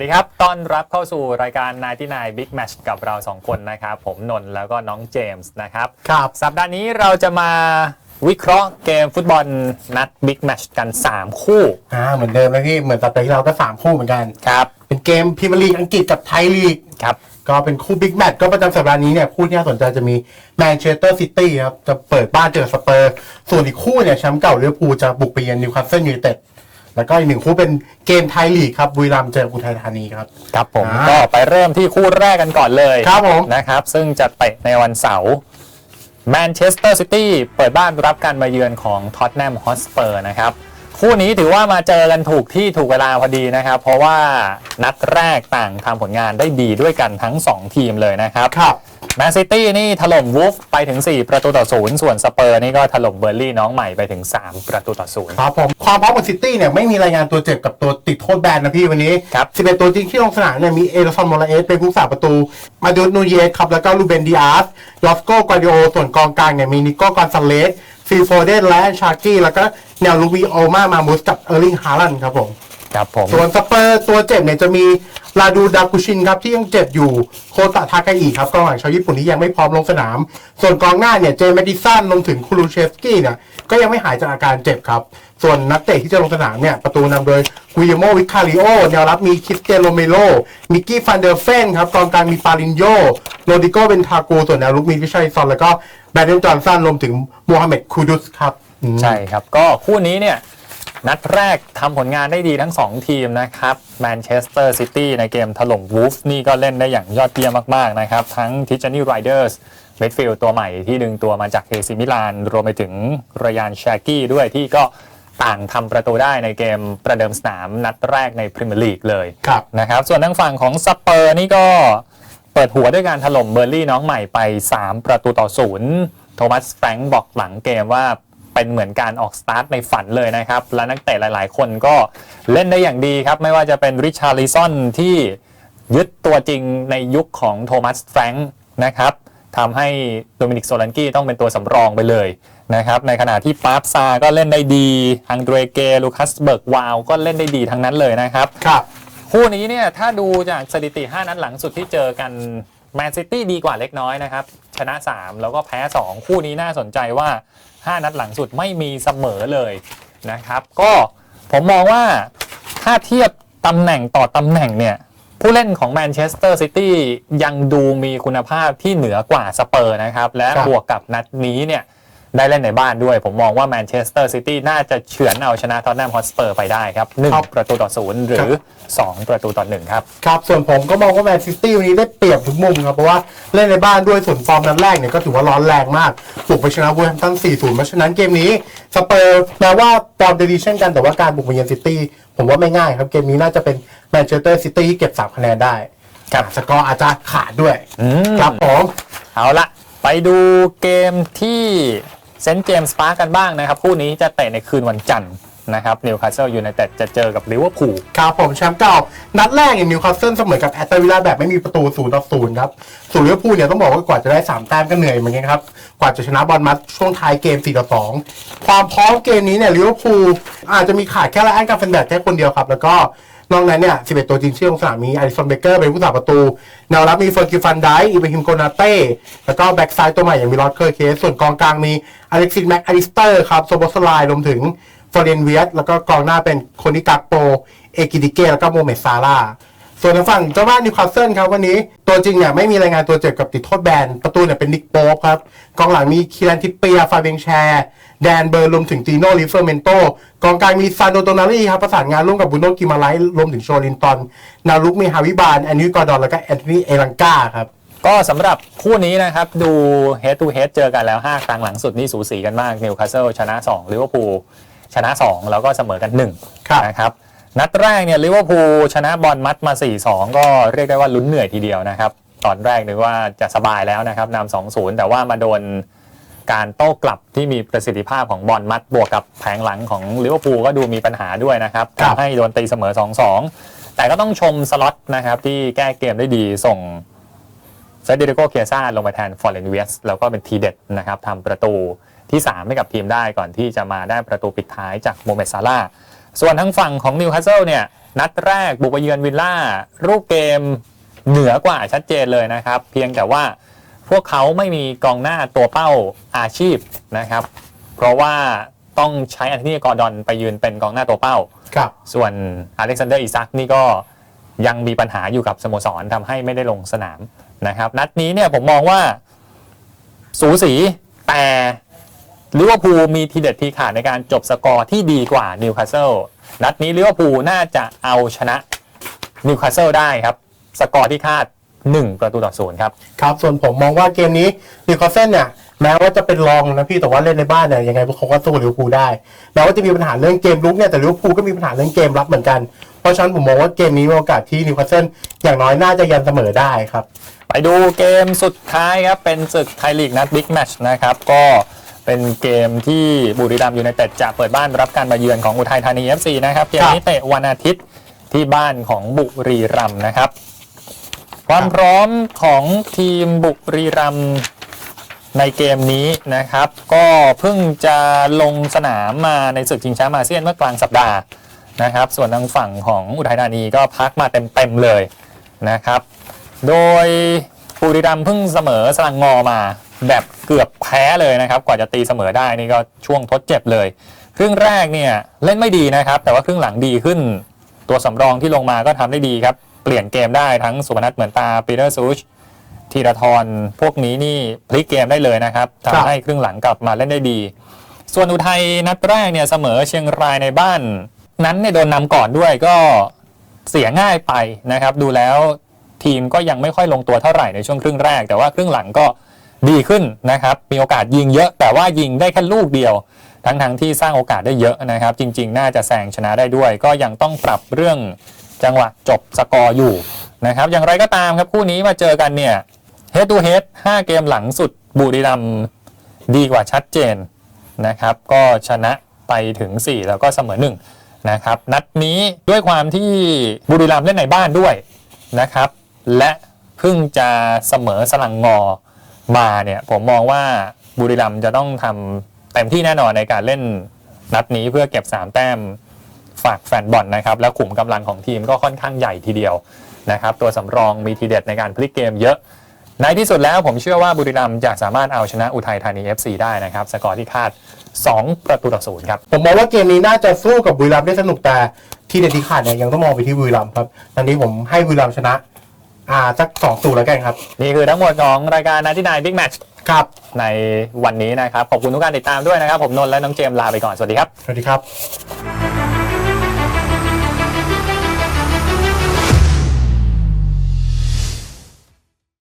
ดีครับ ต้อนรับเข้าสู่รายการ99 Big Match กับเรา 2 คนนะครับ ผมนนท์แล้วก็น้องเจมส์นะครับ ครับ สัปดาห์นี้เราจะมาวิเคราะห์เกมฟุตบอลนัด Big Match กัน 3 คู่ อ่า เหมือนเดิมนะพี่ เหมือนสัปดาห์ที่เราก็ 3 คู่เหมือนกัน ครับ เป็นเกมพรีเมียร์ลีกอังกฤษกับไทยลีก ครับ ก็เป็นคู่บิ๊กแมตช์ก็ประจำสัปดาห์นี้เนี่ย คู่ที่น่าสนใจจะมีแมนเชสเตอร์ซิตี้ครับ จะเปิดบ้านเจอสเปอร์ ส่วนอีกคู่เนี่ยแชมป์เก่าลิเวอร์พูลจะบุกไปเยือนนิวคาสเซิลยูไนเต็ด แล้วก็อีกหนึ่งคู่เป็นเกมไทยลีกครับบุรีรัมย์เจออุทัยธานีครับ ครับผมอ่าก็ไปเริ่มที่คู่แรกกันก่อนเลยครับผม นะครับ ซึ่งจะเตะในวันเสาร์แมนเชสเตอร์ซิตี้เปิดบ้านรับการมาเยือนของท็อตแนมฮอสเปอร์นะครับ คู่นี้ถือว่ามาเจอกันถูกที่ถูกเวลาพอดีนะครับ เพราะว่านัดแรกต่างทำผลงานได้ดีด้วยกันทั้ง 2 ทีมเลยนะครับครับแมนซิตี้นี่ถล่มวูฟไปถึง 4 ประตูต่อศูนย์ส่วนสเปอร์นี่ก็ถล่มเบอร์ลี่น้องใหม่ไปถึง 3 ประตูต่อศูนย์ครับผมความพร้อมของซิตี้เนี่ยไม่มีรายงานตัวเจ็บกับตัวติดโทษแบนนะพี่วันนี้ครับ11ตัวจริงที่ลงสนามเนี่ยมีเอเดอร์ซอนโมราเอสเป็นผู้สาประตู มาดูนูเยสครับแล้วก็ลูเบนดิอาสยอสโกกวาดิโอส่วนกองกลางเนี่ยมีนิโก้กอนซาเลส ฟิลโฟเดนและชาร์กี้แล้วก็แนวลูวีโอมามามุสกับเออร์ลิงฮาลันครับผม ครับผม ส่วนสเปอร์ตัวเจ็บเนี่ยจะมี ลาดูดากุชินครับที่ยังเจ็บอยู่โคตะทาคาอิครับกองหลังชาวญี่ปุ่นที่ยังไม่พร้อมลงสนาม ส่วนกองหน้าเนี่ยเจมส์แมดิสันรวมถึงคูรูเชฟสกี้เนี่ยก็ยังไม่หายจากอาการเจ็บครับ ส่วนนักเตะที่จะลงสนามเนี่ยประตูนำโดยกุยโมวิคาริโอแนวรับมีคริสเตียโรเมโลมิกกี้ฟันเดอร์เฟนครับกองกลางมีปาลินโยโรดิโกเบนทากูส่วนแนวรุกมีวิชัยซอนแล้วก็แบรนดอนจอห์นสันรวมถึงโมฮัมเหม็ดคูดุสครับใช่ครับก็คู่นี้เนี่ย นัดแรกทำผลงานได้ดีทั้ง 2 ทีมนะครับแมนเชสเตอร์ซิตี้ในเกมถล่มวูฟนี่ก็เล่นได้อย่างยอดเยี่ยมมาก ๆ นะครับ ทั้งทิจานี่ไรเดอร์สเมดฟิลตัวใหม่ที่ดึงตัวมาจากเอซิมิลาน รวมไปถึงรยานชากี้ด้วยที่ก็ต่างทำประตูได้ในเกมประเดิมสนามนัดแรกในพรีเมียร์ลีกเลยครับนะครับส่วนทางฝั่งของสเปอร์นี่ก็เปิดหัวด้วยการถล่มเบอร์ลี่น้องใหม่ไป 3 ประตูต่อศูนย์โทมัสแฟรงค์บอกหลังเกมว่า เป็นเหมือนการออกสตาร์ทในฝันเลยนะครับ และนักเตะหลาย ๆ คนก็เล่นได้อย่างดีครับ ไม่ว่าจะเป็นริชาร์ลิซอนที่ยึดตัวจริงในยุคของโทมัสแฟรงค์นะครับทำให้โดมินิกโซลันกี้ต้องเป็นตัวสำรองไปเลยนะครับ ในขณะที่ปาร์ฟซาก็เล่นได้ดี อังเดรเก ลูคัสเบิร์กวาวก็เล่นได้ดีทั้งนั้นเลยนะครับ ครับคู่นี้เนี่ยถ้าดูจากสถิติ 5 นัดหลังสุดที่เจอกันแมนซิตี้ดีกว่าเล็กน้อยนะครับ ชนะ 3 แล้วก็แพ้ 2 คู่นี้น่าสนใจว่า 5 นัดหลังสุดไม่มีเสมอเลยนะครับ ก็ผมมองว่าถ้าเทียบตำแหน่งต่อตำแหน่งเนี่ย ผู้เล่นของแมนเชสเตอร์ซิตี้ยังดูมีคุณภาพที่เหนือกว่าสเปอร์นะครับ และครับบวกกับนัดนี้เนี่ย ได้เล่นในบ้านด้วย ผมมองว่าแมนเชสเตอร์ซิตี้น่าจะเฉือนเอาชนะทอตแนมฮอตสเปอร์ไปได้ครับหนึ่งครับประตูต่อศูนย์หรือ 2 ประตูต่อหนึ่งครับ ครับ ส่วนผมก็มองว่าแมนซิตี้วันนี้ได้เปรียบทุกมุมครับ เพราะว่าเล่นในบ้านด้วยส่วนฟอร์มนัดแรกเนี่ยก็ถือว่าร้อนแรงมากบุกไปชนะบูแฮมตัน4-0เพราะฉะนั้นเกมนี้สเปอร์แม้ว่าฟอร์มเดลิเช่นกันแต่ว่าการบุกไปเยือนซิตี้ผมว่าไม่ง่ายครับเกมนี้น่าจะเป็นแมนเชสเตอร์ซิตี้ที่เก็บ3คะแนนได้ครับสกอร์อาจจะขาดด้วยอืมครับผมเอาละไปดูเกมที่ เซนต์เจมส์ปาร์กกันบ้างนะครับคู่นี้จะเตะในคืนวันจันทร์ นะครับนิวคาสเซิลยูไนเต็ดจะเจอกับลิเวอร์พูลครับผมแชมป์เก่า นัดแรกเนี่ยนิวคาสเซิลเสมอกับแอตตันวิลล่าแบบไม่มีประตู0ต่อ0ครับส่วนลิเวอร์พูลเนี่ยต้องบอกว่ากว่าจะได้ 3 แต้มก็เหนื่อยเหมือนกันครับ กว่าจะชนะบอลมัดช่วงท้ายเกม 4 ต่อ 2 ความพร้อมเกมนี้เนี่ยลิเวอร์พูลอาจจะมีขาดแค่ละอันกับเฟนแบกแค่คนเดียวครับ แล้วก็นอกนั้นเนี่ย 11 ตัวจริงที่ลงสนามมีอลิสันเบเกอร์เป็นผู้สาประตู แนวรับมีเฟอร์กิฟันไดอีเบฮิมโกนาเต้ แล้วก็แบ็กซ้ายตัวใหม่อย่างมีลอสเคอร์เคส ส่วนกองกลางมีอเล็กซิสแม็กอลิสเตอร์ครับโซโบสไลรวมถึง ฟอร์เรนเวียสแล้วก็กองหน้าเป็นโคนิกักโป เอกิดิเกแล้วก็โมเมดซาร่าส่วนทางฝั่งเจ้าบ้านนิวคาสเซิลครับวันนี้ตัวจริงเนี่ยไม่มีรายงานตัวเจ็บกับติดโทษแบน ประตูเนี่ยเป็นนิกโป๊ครับ กองหลังมีคีรันทิปเปีย ฟาเบงแชร์ แดนเบอร์รวมถึงตีโน่ลิเฟอร์เมนโต กองกลางมีซานโดโตนารีครับ ประสานงานร่วมกับบุโนกิมาไลท์รวมถึงโชลินตัน นารุกมีฮาวิบาลแอนนิกอร์ดอนแล้วก็แอนโทนีเอลังกาครับก็สำหรับคู่นี้นะครับ ดู head to head เจอกันแล้ว 5 ครั้งหลังสุดนี่สูสีกันมากนิวคาสเซิลชนะ2ลิเวอร์พูล ชนะ 2 แล้วก็เสมอกันครับ1นะครับนัดแรกเนี่ยลิเวอร์พูลชนะบอลมัดมา 4-2 ก็เรียกได้ว่าลุ้นเหนื่อยทีเดียวนะครับ ตอนแรกนึกว่าจะสบายแล้วนะครับนำ2-0 แต่ว่ามาโดนการโต้กลับที่มีประสิทธิภาพของบอลมัดบวกกับแผงหลังของลิเวอร์พูลก็ดูมีปัญหาด้วยนะครับครับทำให้โดนตีเสมอ 2-2 แต่ก็ต้องชมสล็อตนะครับที่แก้เกมได้ดีส่งเซเดริโกเคียซ่าลงมาแทนฟอร์เรนเวียสแล้วก็เป็นทีเด็ดนะครับทำประตู ที่3ให้กับทีมได้ก่อนที่จะมาได้ประตูปิดท้ายจากโมเมดซาร่าห์ส่วนทั้งฝั่งของนิวคาสเซิลเนี่ยนัดแรกบุกไปเยือนวิลล่ารูปเกมเหนือกว่าชัดเจนเลยนะครับ เพียงแต่ว่าพวกเขาไม่มีกองหน้าตัวเป้าอาชีพนะครับ เพราะว่าต้องใช้อันโทนีกอร์ดอนไปยืนเป็นกองหน้าตัวเป้า ครับ ส่วนอเล็กซานเดอร์อิซักนี่ก็ยังมีปัญหาอยู่กับสโมสรทำให้ไม่ได้ลงสนามนะครับ นัดนี้เนี่ยผมมองว่าสูสีแต่ ลิเวอร์พูลมีทีเด็ดทีขาดในการจบสกอร์ที่ดีกว่านิวคาสเซิลนัดนี้ลิเวอร์พูลน่าจะเอาชนะนิวคาสเซิลได้ครับ สกอร์ที่คาด 1 ประตูต่อศูนย์ครับครับ ส่วนผมมองว่าเกมนี้นิวคาสเซิลเนี่ยแม้ว่าจะเป็นรองนะพี่แต่ว่าเล่นในบ้านเนี่ยยังไงเขาก็สู้ลิเวอร์พูลได้แม้ว่าจะมีปัญหาเรื่องเกมลุกเนี่ยแต่ลิเวอร์พูลก็มีปัญหาเรื่องเกมรับเหมือนกันเพราะฉะนั้นผมมองว่าเกมนี้มีโอกาสที่นิวคาสเซิลอย่างน้อยน่าจะยันเสมอได้ครับ ไปดูเกมสุดท้ายครับเป็นศึกไทยลีกนัดบิ๊กแมตชนะครับก็ เป็นเกมที่บุรีรัมย์ยูไนเต็ดจะเปิดบ้านรับการมาเยือนของอุทัยธานี FC นะครับเกมนี้เตะวันอาทิตย์ที่บ้านของบุรีรัมย์นะครับ ความพร้อมของทีมบุรีรัมย์ในเกมนี้นะครับ ก็เพิ่งจะลงสนามมาในศึกชิงแชมป์อาเซียนเมื่อกลางสัปดาห์นะครับ ส่วนทางฝั่งของอุทัยธานีก็พักมาเต็มๆเลยนะครับ โดยบุรีรัมย์เพิ่งเสมอสลังงอมา แบบเกือบแพ้เลยนะครับ กว่าจะตีเสมอได้นี่ก็ช่วงทดเจ็บเลย ครึ่งแรกเนี่ยเล่นไม่ดีนะครับ แต่ว่าครึ่งหลังดีขึ้น ตัวสำรองที่ลงมาก็ทำได้ดีครับ เปลี่ยนเกมได้ทั้งสุพนัทเหมือนตาปีเตอร์ซูชธีรทรพวกนี้นี่พลิกเกมได้เลยนะครับครับทำให้ครึ่งหลังกลับมาเล่นได้ดี ส่วนอุทัยนัดแรกเนี่ยเสมอเชียงรายในบ้าน นั้นเนี่ยโดนนำก่อนด้วยก็เสียง่ายไปนะครับ ดูแล้วทีมก็ยังไม่ค่อยลงตัวเท่าไหร่ในช่วงครึ่งแรก แต่ว่าครึ่งหลังก็ ดีขึ้นนะครับ มีโอกาสยิงเยอะ แต่ว่ายิงได้แค่ลูกเดียว ทั้งๆที่สร้างโอกาสได้เยอะนะครับ จริง ๆ น่าจะแซงชนะได้ด้วย ก็ยังต้องปรับเรื่องจังหวะจบสกอร์อยู่นะครับ อย่างไรก็ตามครับคู่นี้มาเจอกันเนี่ย head to head 5 เกมหลังสุดบุรีรัมดีกว่าชัดเจนนะครับ ก็ชนะไปถึง 4 แล้วก็เสมอ1นะครับ นัดนี้ด้วยความที่บุรีรัมเล่นในบ้านด้วยนะครับ และเพิ่งจะเสมอสลังงอ มาเนี่ยผมมองว่าบุรีรัมย์จะต้องทำเต็มที่แน่นอนในการเล่นนัดนี้เพื่อเก็บ 3 แต้มฝากแฟนบอลนะครับ แล้วขุมกำลังของทีมก็ค่อนข้างใหญ่ทีเดียวนะครับ ตัวสำรองมีทีเด็ดในการพลิกเกมเยอะ ในที่สุดแล้วผมเชื่อว่าบุรีรัมย์จะสามารถเอาชนะอุทัยธานี FC ได้นะครับ สกอร์ที่คาด 2 ประตูต่อศูนย์ครับ ผมมองว่าเกมนี้น่าจะสู้กับบุรีรัมย์ได้สนุกแต่ที่เด็ดที่ขาดเนี่ยยังต้องมองไปที่บุรีรัมย์ครับตอนนี้ผมให้บุรีรัมย์ชนะ อ่าสักสองศูนย์แล้วกันครับ นี่คือทั้งหมดของรายการนาที่นายบิ๊กแมตชครับ ในวันนี้นะครับ ขอบคุณทุกการติดตามด้วยนะครับ ผมนนท์และน้องเจมส์ลาไปก่อน สวัสดีครับ สวัสดีครับ